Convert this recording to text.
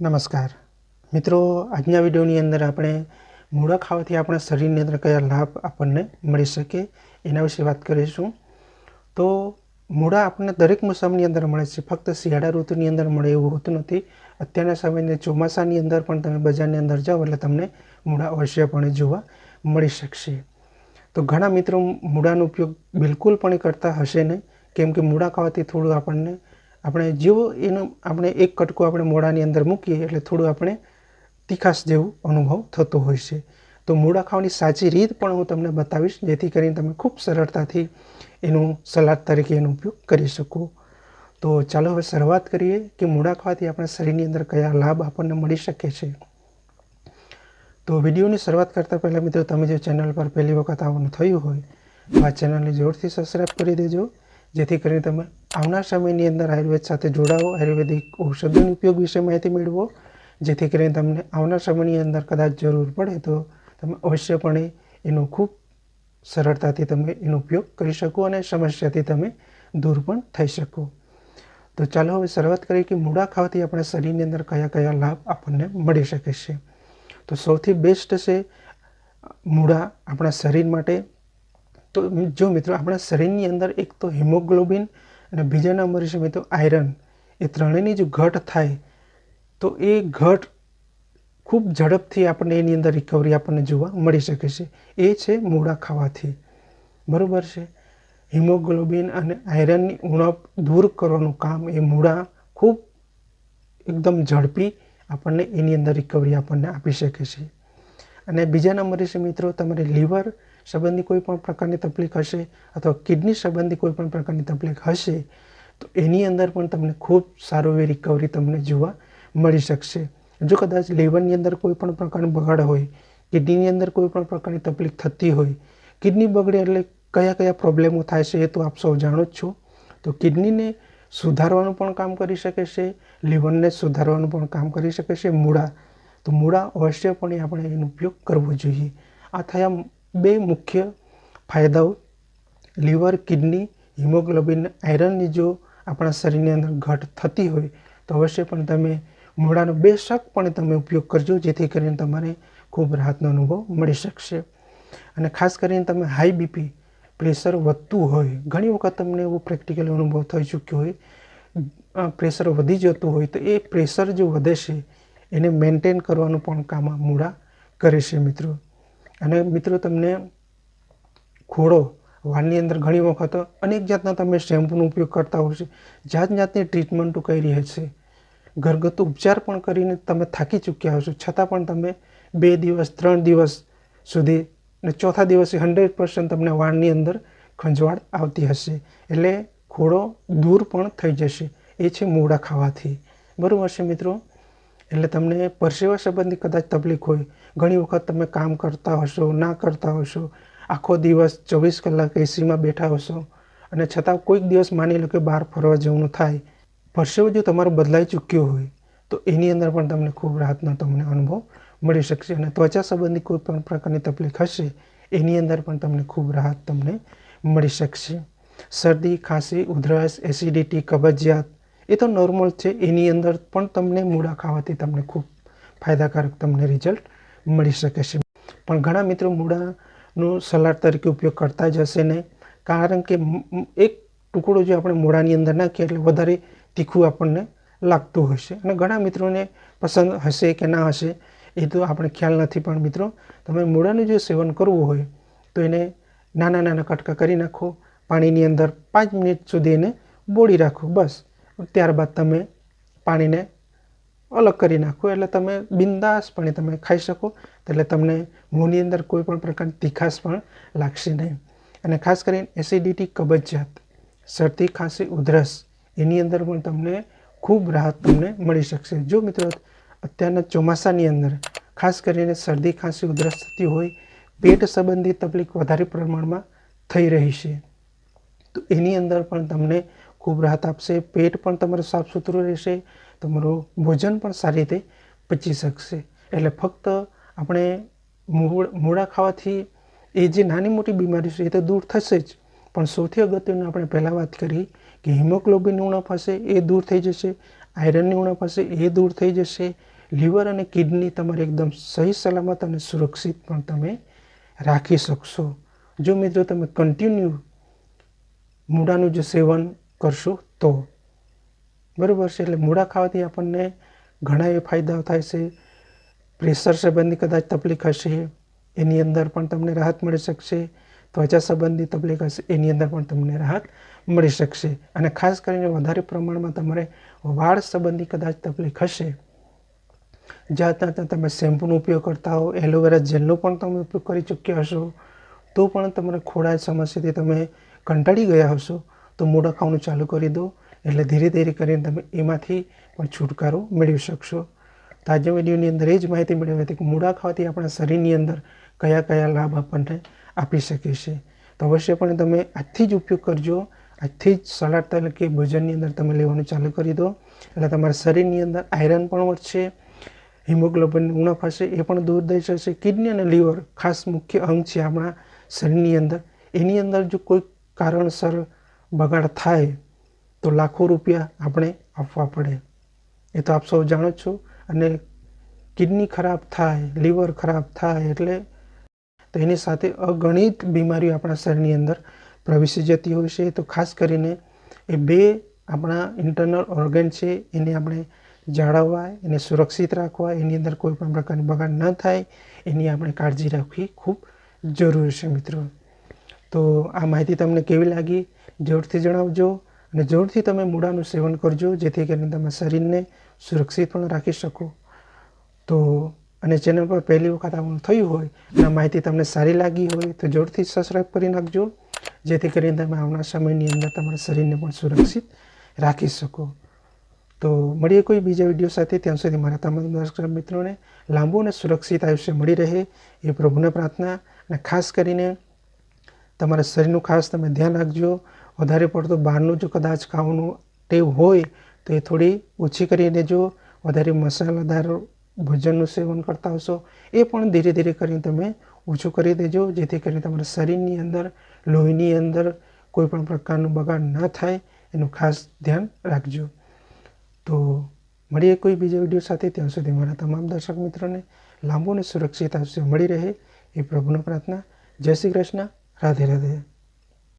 નમસ્કાર. મિત્રો, આજના વિડીયોની અંદર આપણે મૂળા ખાવાથી આપણા શરીરની અંદર કયા લાભ આપણને મળી શકે એના વિશે વાત કરીશું. તો મૂળા આપણને દરેક મોસમની અંદર મળે છે. ફક્ત શિયાળા ઋતુની અંદર મળે એવું હોતું નથી. અત્યારના સમયને ચોમાસાની અંદર પણ તમે બજારની અંદર જાઓ એટલે તમને મૂળા અવશ્યપણે જોવા મળી શકશે. તો ઘણા મિત્રો મૂળાનો ઉપયોગ બિલકુલ પણ કરતા હશે નહીં. કેમ કે મૂળા ખાવાથી થોડું આપણને આપણે જેવો એનો આપણે એક કટકો આપણે મોડાની અંદર મૂકીએ એટલે થોડું આપણે તીખાશ જેવું અનુભવ થતો હોય છે. તો મૂળા ખાવાની સાચી રીત પણ હું તમને બતાવીશ, જેથી કરીને તમે ખૂબ સરળતાથી એનું સલાડ તરીકે એનો ઉપયોગ કરી શકો. તો ચાલો હવે શરૂઆત કરીએ કે મૂળા ખાવાથી આપણા શરીરની અંદર કયા લાભ આપણને મળી શકે છે. તો વિડીયોની શરૂઆત કરતાં પહેલાં મિત્રો, તમે જો ચેનલ પર પહેલી વખત આવવાનું થયું હોય, તો આ ચેનલને જોરથી સબસ્ક્રાઈબ કરી દેજો. જેથી કરીને તમે આવનાર સમયની અંદર આયુર્વેદ સાથે જોડાઓ આયુર્વેદિક ઔષધોનો ઉપયોગ વિશે માહિતી મેળવો. જેથી કરીને તમને આવનાર સમયની અંદર કદાચ જરૂર પડે તો તમે અવશ્યપણે એનો ખૂબ સરળતાથી તમે એનો ઉપયોગ કરી શકો અને સમસ્યાથી તમે દૂર પણ થઈ શકો. તો ચાલો હવે શરૂઆત કરીએ કે મૂળા ખાવાથી આપણા શરીરની અંદર કયા કયા લાભ આપણને મળી શકે છે. તો સૌથી બેસ્ટ છે, મૂળા આપણા શરીર માટે તો જો મિત્રો આપણા શરીરની અંદર એક તો હિમોગ્લોબિન અને બીજા નંબરે છે મિત્રો આયરન. એ ત્રણેયની જો ઘટ થાય, તો એ ઘટ ખૂબ ઝડપથી આપણને એની અંદર રિકવરી આપણને જોવા મળી શકે છે. એ છે મૂળા ખાવાથી. બરાબર છે? હિમોગ્લોબિન અને આયરનની ઉણપ દૂર કરવાનું કામ એ મૂળા ખૂબ એકદમ ઝડપી આપણને એની અંદર રિકવરી આપણને આપી શકે છે. અને બીજા નંબરે છે મિત્રો, તમારે લીવર સંબંધી કોઈ પણ પ્રકારની તકલીફ હશે અથવા કિડની સંબંધી કોઈ પણ પ્રકારની તકલીફ હશે, તો એની અંદર પણ તમને ખૂબ સારો એવી રિકવરી તમને જોવા મળી શકશે. જો કદાચ લીવરની અંદર કોઈ પણ પ્રકારનો બગાડ હોય, કિડનીની અંદર કોઈ પણ પ્રકારની તકલીફ થતી હોય, કિડની બગડે એટલે કયા કયા પ્રોબ્લેમો થાય છે એ તો આપ સૌ જાણો જ છો. તો કિડનીને સુધારવાનું પણ કામ કરી શકે છે લીવરને સુધારવાનું પણ કામ કરી શકે છે મૂળા. તો મૂળા અવશ્યપણે આપણે એનો ઉપયોગ કરવો જોઈએ. આ થયા બે મુખ્ય ફાયદાઓ. લીવર, કિડની, હિમોગ્લોબિન, આયરનની જો આપણા શરીરની અંદર ઘટ થતી હોય, તો અવશ્ય પણ તમે મૂળાનો પણ તમે ઉપયોગ કરજો, જેથી કરીને તમારે ખૂબ રાહતનો અનુભવ મળી શકશે. અને ખાસ કરીને તમે હાઈ બીપી પ્રેશર વધતું હોય, ઘણી વખત તમને એવો પ્રેક્ટિકલ અનુભવ થઈ ચૂક્યો હોય પ્રેશર વધી જતું હોય, તો એ પ્રેશર જો વધે છે, એને મેન્ટેન કરવાનું પણ કામ મૂળા કરે છે મિત્રો. અને મિત્રો, તમને ખોડો વાળની અંદર ઘણી વખત અનેક જાતના તમે શેમ્પૂનો ઉપયોગ કરતા છે. જાત જાતની ટ્રીટમેન્ટો કરી છે. ઘરગથ્થુ ઉપચાર પણ કરીને તમે થાકી ચૂક્યા હશો. છતાં પણ તમે બે દિવસ, ત્રણ દિવસ સુધી ને ચોથા દિવસે હંડ્રેડ પર્સન્ટ તમને વાળની અંદર ખંજવાળ આવતી હશે. એટલે ખોડો દૂર પણ થઈ જશે. એ છે મૂળા ખાવાથી. બરાબર છે મિત્રો? એટલે તમને પરસેવા સંબંધી કદાચ તકલીફ હોય, ઘણી વખત તમે કામ કરતા હશો, ના કરતા હશો, આખો દિવસ ચોવીસ કલાક એસીમાં બેઠા હશો અને છતાં કોઈક દિવસ માની લો કે બહાર ફરવા જવાનું થાય, પરસેવો જો તમારો બદલાઈ ચૂક્યો હોય, તો એની અંદર પણ તમને ખૂબ રાહતનો તમને અનુભવ મળી શકશે અને ત્વચા સંબંધી કોઈ પણ પ્રકારની તકલીફ હશે, એની અંદર પણ તમને ખૂબ રાહત તમને મળી શકશે. શરદી, ખાંસી, ઉધરસ, એસિડિટી, કબજિયાત એ તો નોર્મલ છે. એની અંદર પણ તમને મૂળા ખાવાથી તમને ખૂબ ફાયદાકારક તમને રિઝલ્ટ મળી શકે છે. પણ ઘણા મિત્રો મૂળાનો સલાડ તરીકે ઉપયોગ કરતા જ હશે નહીં કારણ કે એક ટુકડો જો આપણે મૂળાની અંદર નાખીએ એટલે વધારે તીખું આપણને લાગતું હશે. અને ઘણા મિત્રોને પસંદ હશે કે ના હશે, એ તો આપણે ખ્યાલ નથી. પણ મિત્રો, તમે મૂળાનું જો સેવન કરવું હોય, તો એને નાના નાના કટકા કરી નાખો. પાણીની અંદર પાંચ મિનિટ સુધી એને બોળી રાખો. બસ. ત્યારબાદ તમે પાણીને અલગ કરી નાખો. એટલે તમે બિંદાસપણે તમે ખાઈ શકો. એટલે તમને મોંની અંદર કોઈ પણ પ્રકારની તીખાશ પણ લાગશે નહીં. અને ખાસ કરીને એસિડિટી કબજિયાત, શરદી, ખાંસી, ઉધરસ, એની અંદર પણ તમને ખૂબ રાહત તમને મળી શકશે. જો મિત્રો, અત્યારના ચોમાસાની અંદર ખાસ કરીને શરદી, ખાંસી, ઉધરસ થતી હોય, પેટ સંબંધી તકલીફ વધારે પ્રમાણમાં થઈ રહી છે. તો એની અંદર પણ તમને ખૂબ રાહત આપશે, પેટ પણ તમારું સાફ સુથરું રહેશે, તમારું ભોજન પણ સારી રીતે પચી શકશે. એટલે ફક્ત આપણે મૂળ, મૂળા ખાવાથી એ જે નાની મોટી બીમારી છે એ તો દૂર થશે જ. પણ સૌથી અગત્યનું આપણે પહેલાં વાત કરી કે હિમોગ્લોબિનની ઉણપ હશે, એ દૂર થઈ જશે, આયરનની ઉણપ હશે, એ દૂર થઈ જશે. લીવર અને કિડની તમારે એકદમ સહી સલામત અને સુરક્ષિત પણ તમે રાખી શકશો. જો મિત્રો તમે કન્ટિન્યુ મૂળાનું જે સેવન કરશો તો. બરાબર છે, એટલે મૂળા ખાવાથી આપણને ઘણા એ ફાયદાઓ થાય છે. પ્રેશર સંબંધી કદાચ તકલીફ હશે, એની અંદર પણ તમને રાહત મળી શકશે. ત્વચા સંબંધી તકલીફ હશે, એની અંદર પણ તમને રાહત મળી શકશે. અને ખાસ કરીને વધારે પ્રમાણમાં તમારે વાળ સંબંધી કદાચ તકલીફ હશે. જ્યાં ત્યાં તમે શેમ્પૂનો ઉપયોગ કરતા હો, એલોવેરા જેલનો પણ તમે ઉપયોગ કરી ચૂક્યા હશો, તો પણ તમારે ખોડા સમસ્યાથી તમે કંટાળી ગયા હશો. તો મૂળ ખાવાનું ચાલુ કરી દો એટલે ધીરે ધીરે કરીને તમે એમાંથી પણ છુટકારો મેળવી શકશો. તો વિડીયોની અંદર એ જ માહિતી મેળવી હતી કે મૂળા ખાવાથી આપણા શરીરની અંદર કયા કયા લાભ આપણને આપી શકે છે. તો અવશ્યપણે તમે આજથી જ ઉપયોગ કરજો. આજથી જ સલાડ તરીકે ભોજનની અંદર તમે લેવાનું ચાલુ કરી દો. એટલે તમારા શરીરની અંદર આયરન પણ વધશે, હિમોગ્લોબિન ઉણપ એ પણ દૂર થઈ જશે. કિડની અને લીવર ખાસ મુખ્ય અંગ છે આપણા શરીરની અંદર. એની અંદર જો કોઈ કારણસર બગાડ થાય તો લાખો રૂપિયા આપણે આપવા પડે. એ તો આપ સૌ જાણો છો. અને કિડની ખરાબ થાય, લીવર ખરાબ થાય એટલે તો એની સાથે અગણિત બીમારીઓ આપણા શરીરની અંદર પ્રવેશી જતી હોય છે. તો ખાસ કરીને એ બે આપણા ઇન્ટરનલ ઓર્ગન છે, એને આપણે જાળવવા, એને સુરક્ષિત રાખવા, એની અંદર કોઈ પણ પ્રકારની બગાડ ન થાય, એની આપણે કાળજી રાખવી ખૂબ જરૂરી છે મિત્રો. તો આ માહિતી તમને કેવી લાગી? જરૂરથી જણાવજો અને જરૂરથી તમે મૂળાનું સેવન કરજો, જેથી કરીને તમે શરીરને સુરક્ષિત પણ રાખી શકો. તો અને ચેનલ પર પહેલી વખત આવવાનું થયું હોય, અને માહિતી તમને સારી લાગી હોય, તો જોરથી સબસ્ક્રાઈબ કરી નાખજો, જેથી કરીને તમે આવનાર સમયની અંદર તમારા શરીરને પણ સુરક્ષિત રાખી શકો. તો મળીએ કોઈ બીજા વીડિયો સાથે. ત્યાં સુધી મારા તમામ દર્શક મિત્રોને લાંબુ અને સુરક્ષિત આયુષ્ય મળી રહે, એ પ્રભુને પ્રાર્થના, અને ખાસ કરીને તમારા શરીરનું ખાસ તમે ધ્યાન રાખજો. વધારે પડતું બહારનું જો કદાચ ખાવાનું ટેવ હોય, તો એ થોડી ઓછી કરી દેજો. વધારે મસાલાદાર ભોજનનું સેવન કરતા હશો. એ પણ ધીરે ધીરે કરીને તમે ઓછું કરી દેજો, જેથી કરીને તમારા શરીરની અંદર, લોહીની અંદર કોઈ પણ પ્રકારનું બગાડ ન થાય. એનું ખાસ ધ્યાન રાખજો. તો મળીએ કોઈ બીજા વીડિયો સાથે. ત્યાં સુધી મારા તમામ દર્શક મિત્રોને લાંબુ અને સુરક્ષિત આવશે મળી રહે. એ પ્રભુનો પ્રાર્થના. જય શ્રી કૃષ્ણ. Radhe Radhe.